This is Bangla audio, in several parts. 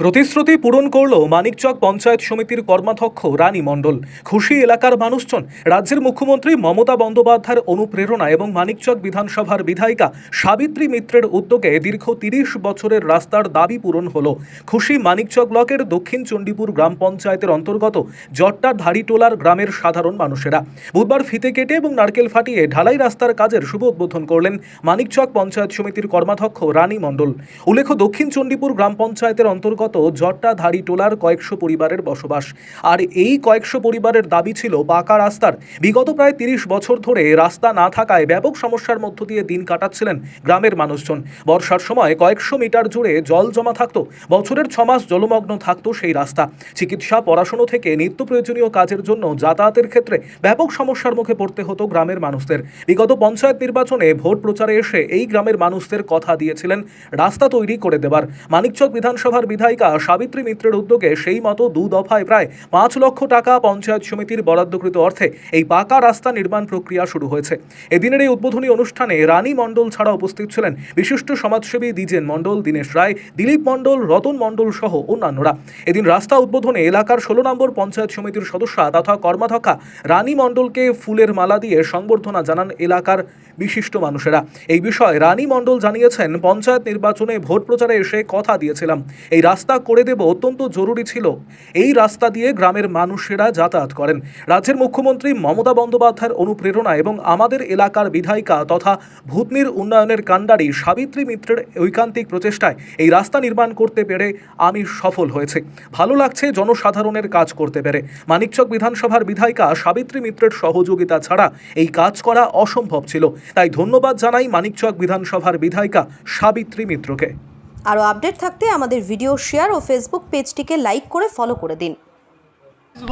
প্রতিশ্রুতি পূরণ করল মানিকচক পঞ্চায়েত সমিতির কর্মাধ্যক্ষ রানী মণ্ডল। খুশি এলাকার মানুষজন, রাজ্যের মুখ্যমন্ত্রী মমতা বন্দ্যোপাধ্যায়ের অনুপ্রেরণা এবং মানিকচক বিধানসভার বিধায়িকা সাবিত্রী মিত্রের উদ্যোগে দীর্ঘ তিরিশ বছরের রাস্তার দাবি পূরণ হল। খুশি মানিকচক ব্লকের দক্ষিণ চণ্ডীপুর গ্রাম পঞ্চায়েতের অন্তর্গত জট্টা ধাড়িটোলার গ্রামের সাধারণ মানুষেরা। বুধবার ফিতে কেটে এবং নারকেল ফাটিয়ে ঢালাই রাস্তার কাজের শুভ উদ্বোধন করলেন মানিকচক পঞ্চায়েত সমিতির কর্মাধ্যক্ষ রানী মণ্ডল। উল্লেখ্য, দক্ষিণ চণ্ডীপুর গ্রাম পঞ্চায়েতের অন্তর্গত জট্টাধারী টোলার কয়েকশো পরিবারের বসবাস। আর এই কয়েকশো পরিবারের দাবি ছিল পাকা রাস্তার। বিগত প্রায় তিরিশ বছর ধরে রাস্তা না থাকায় ব্যাপক সমস্যার মধ্য দিয়ে দিন কাটাচ্ছিলেন গ্রামের মানুষজন। বর্ষার সময় কয়েকশো মিটার জুড়ে জল জমা থাকতো। বছরের ছমাস জলমগ্ন থাকতো সেই রাস্তা। চিকিৎসা, পড়াশুনো থেকে নিত্য প্রয়োজনীয় কাজের জন্য যাতায়াতের ক্ষেত্রে ব্যাপক সমস্যার মুখে পড়তে হতো গ্রামের মানুষদের। বিগত পঞ্চায়েত নির্বাচনে ভোট প্রচারে এসে এই গ্রামের মানুষদের কথা দিয়েছিলেন, রাস্তা তৈরি করে দেবার। মানিকচক বিধানসভার বিধায়িকা সাবিত্রী মিত্রের উদ্যোগে সেই মতো দু দফায় প্রায় পাঁচ লক্ষ টাকা পঞ্চায়েত সমিতির বরাদ্দকৃত অর্থে এই পাকা রাস্তা নির্মাণ প্রক্রিয়া শুরু হয়েছে। এদিনের এই উদ্বোধনী অনুষ্ঠানে রানী মণ্ডল ছাড়া উপস্থিত ছিলেন বিশিষ্ট সমাজসেবী দ্বিজেন মণ্ডল, দীনেশ রায়, দিলীপ মণ্ডল, রতন মণ্ডল সহ অন্যান্যরা। এদিন রাস্তা উদ্বোধনে এলাকার ষোলো নম্বর পঞ্চায়েত সমিতির সদস্যা তথা কর্মাধ্যক্ষা রানী মণ্ডলকে ফুলের মালা দিয়ে সংবর্ধনা জানান এলাকার বিশিষ্ট মানুষেরা। এই বিষয়ে রানী মণ্ডল জানিয়েছেন, পঞ্চায়েত নির্বাচনে ভোট প্রচারে এসে কথা দিয়েছিলাম। এই রাস্তা করে দেব অত্যন্ত জরুরি ছিল। এই রাস্তা দিয়ে গ্রামের মানুষেরা যাতায়াত করেন। রাজ্যের মুখ্যমন্ত্রী মমতা বন্দ্যোপাধ্যায়ের অনুপ্রেরণা এবং আমাদের এলাকার বিধায়িকা তথা ভূতনির উন্নয়নের কাণ্ডারি সাবিত্রী মিত্রের ঐকান্তিক প্রচেষ্টায় এই রাস্তা নির্মাণ করতে পেরে আমি সফল হয়েছে। ভালো লাগছে জনসাধারণের কাজ করতে পেরে। মানিকচক বিধানসভার বিধায়িকা সাবিত্রী মিত্রের সহযোগিতা ছাড়া এই কাজ করা অসম্ভব ছিল। তাই ধন্যবাদ জানাই মানিকচক বিধানসভার বিধায়িকা সাবিত্রী মিত্রকে। আরও আপডেট থাকতে আমাদের ভিডিও শেয়ার ও ফেসবুক পেজটিকে লাইক করে ফলো করে দিন।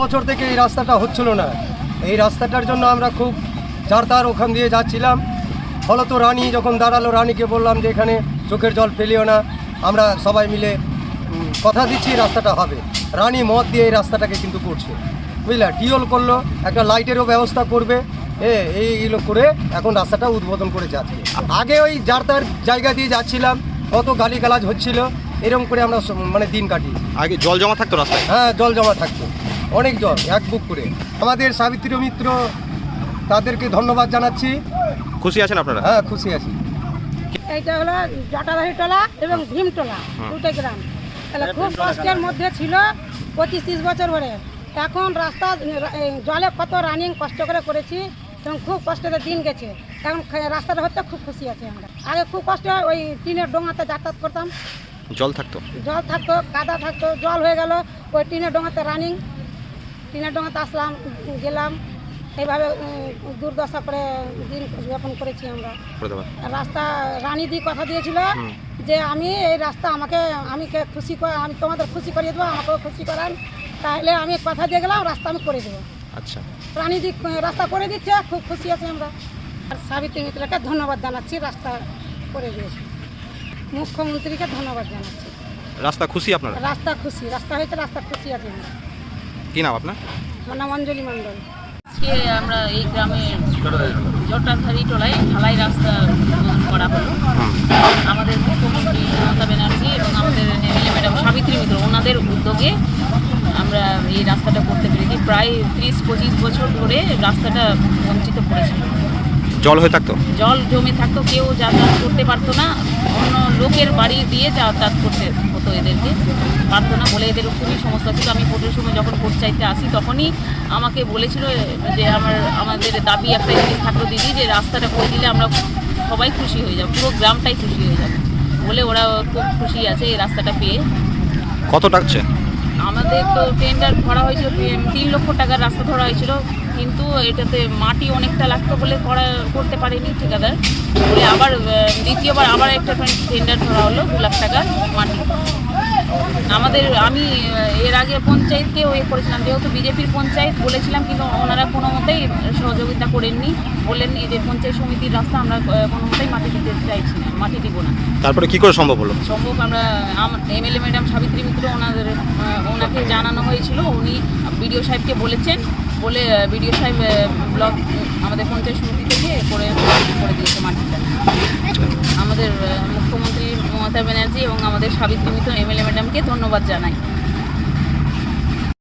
বছর থেকে এই রাস্তাটা হচ্ছিল না। এই রাস্তাটার জন্য আমরা খুব যার তার ওখান দিয়ে যাচ্ছিলাম। ফলত রানী, যখন দাঁড়াল, রানীকে বললাম যে এখানে চোখের জল ফেলিও না। আমরা সবাই মিলে কথা দিচ্ছি রাস্তাটা হবে। রানী মত দিয়ে এই রাস্তাটাকে কিন্তু করছে। বুঝলা? টিওল করল, একটা লাইটেরও ব্যবস্থা করবে। এ এইগুলো করে এখন রাস্তাটা উদ্বোধন করে যাচ্ছে। আগে ওই যার তার জায়গা দিয়ে যাচ্ছিলাম। কত গালিগালাজ হচ্ছিল এরকম করে আমরা মানে দিন কাটি। আগে জল জমা থাকতো রাস্তায়? হ্যাঁ জল জমা থাকতো। অনেক জল এক বুক করে। আমাদের সাবিত্রী মিত্র তাদেরকে ধন্যবাদ জানাচ্ছি। খুশি আছেন আপনারা? হ্যাঁ খুশি আছি। এইটা হলো জটাবাড়ি টোলা এবং ভীমটোলা দুটো গ্রাম। তাহলে খুব কষ্টের মধ্যে ছিল পঁচিশ তিরিশ বছর ধরে। এখন রাস্তা জলে কত রানিং কষ্ট করে করেছি। এবং খুব কষ্টে দিন গেছে। এখন রাস্তাটা হচ্ছে খুব খুশি আছি আমরা। আগে খুব কষ্ট হয়, ওই টিনের ডোঙাতে যাতায়াত করতাম। জল থাকতো? জল থাকতো কাদা থাকতো জল হয়ে গেল। ওই টিনের ডোঙাতে রানিং টিনের ডোঙাতে আসলাম গেলাম। এইভাবে দুর্দশা করে দিন যাপন করেছি আমরা। রাস্তা রানী দি কথা দিয়েছিল যে আমি এই রাস্তা আমাকে আমি খুশি করে আমি তোমাদের খুশি করিয়ে দেবো আমাকেও খুশি করান। তাহলে আমি কথা দিয়ে গেলাম রাস্তা আমি করে দেবো। আচ্ছা। দি রাস্তা করে দিচ্ছে খুব খুশি আছি আমরা। আর সাবিত্রী মিত্রকে ধন্যবাদ জানাচ্ছি রাস্তা করে দিয়েছে। মুখ্যমন্ত্রীকে ধন্যবাদ জানাচ্ছি। রাস্তা খুশি আপনারা? রাস্তা খুশি রাস্তা হয়েছে রাস্তা খুশি আছি আমরা। কি নাম আপনার? আমার নাম অঞ্জলি মণ্ডল। আজকে আমরা এই গ্রামের জটাধারী টোলায় ঢালাই রাস্তা করা হলো। আমাদের মুখ্যমন্ত্রী মমতা ব্যানার্জি এবং আমাদের এমএলএ ম্যাডাম সাবিত্রী মিত্র ওনাদের উদ্যোগে এই রাস্তাটা করতে পেরেছি। প্রায় ত্রিশ পঁচিশ বছর ধরে রাস্তাটা বঞ্চিত পড়েছিল জল হয়ে থাকতো? জল জমে থাকতো কেউ যাতায়াত করতে পারতো না। অন্য লোকের বাড়ি দিয়ে যাতায়াত করতে হতো এদেরকে। পারতো না বলে এদের খুবই সমস্যা ছিল। আমি ভোটের সময় যখন ভোট চাইতে আসি তখনই আমাকে বলেছিল যে আমার আমাদের দাবি একটা জিনিস থাকল দিদি যে রাস্তাটা করে দিলে আমরা সবাই খুশি হয়ে যাব পুরো গ্রামটাই খুশি হয়ে যাবে। বলে ওরা খুব খুশি আছে এই রাস্তাটা পেয়ে। কত টাকছে? আমাদের তো টেন্ডার ধরা হয়েছিল, তিন- লক্ষ টাকার রাস্তা ধরা হয়েছিল, কিন্তু এটাতে মাটি অনেকটা লাগতো বলে করা, করতে পারেনি ঠিকাদার। বলে আবার দ্বিতীয়বার আবার একটা টেন্ডার ধরা হলো, দু লাখ টাকার মাটি। আমাদের আমি এর আগে পঞ্চায়েতকে ওই করেছিলাম। যেহেতু বিজেপির পঞ্চায়েত বলেছিলাম কিন্তু ওনারা কোনো মতেই সহযোগিতা করেননি। বলেননি যে পঞ্চায়েত সমিতির রাস্তা আমরা কোনো মতেই মাটি দিতে চাইছি না মাটি দিব না। তারপরে কি করে সম্ভব হলো? সম্ভব আমরা এমএলএ ম্যাডাম সাবিত্রী মিত্র ওনাদের ওনাকে জানানো হয়েছিল। উনি বিডিও সাহেবকে বলেছেন। বলে বিডিও সাহেব ব্লক আমাদের পঞ্চায়েত সমিতি থেকে করে করে দিয়েছে মাটিটা আমাদের আহ, মুখ্যমন্ত্রী মমতা ব্যানার্জি এবং আমাদের সাবিত্রী মিত্র এ ম্যাডামকে ধন্যবাদ জানাই।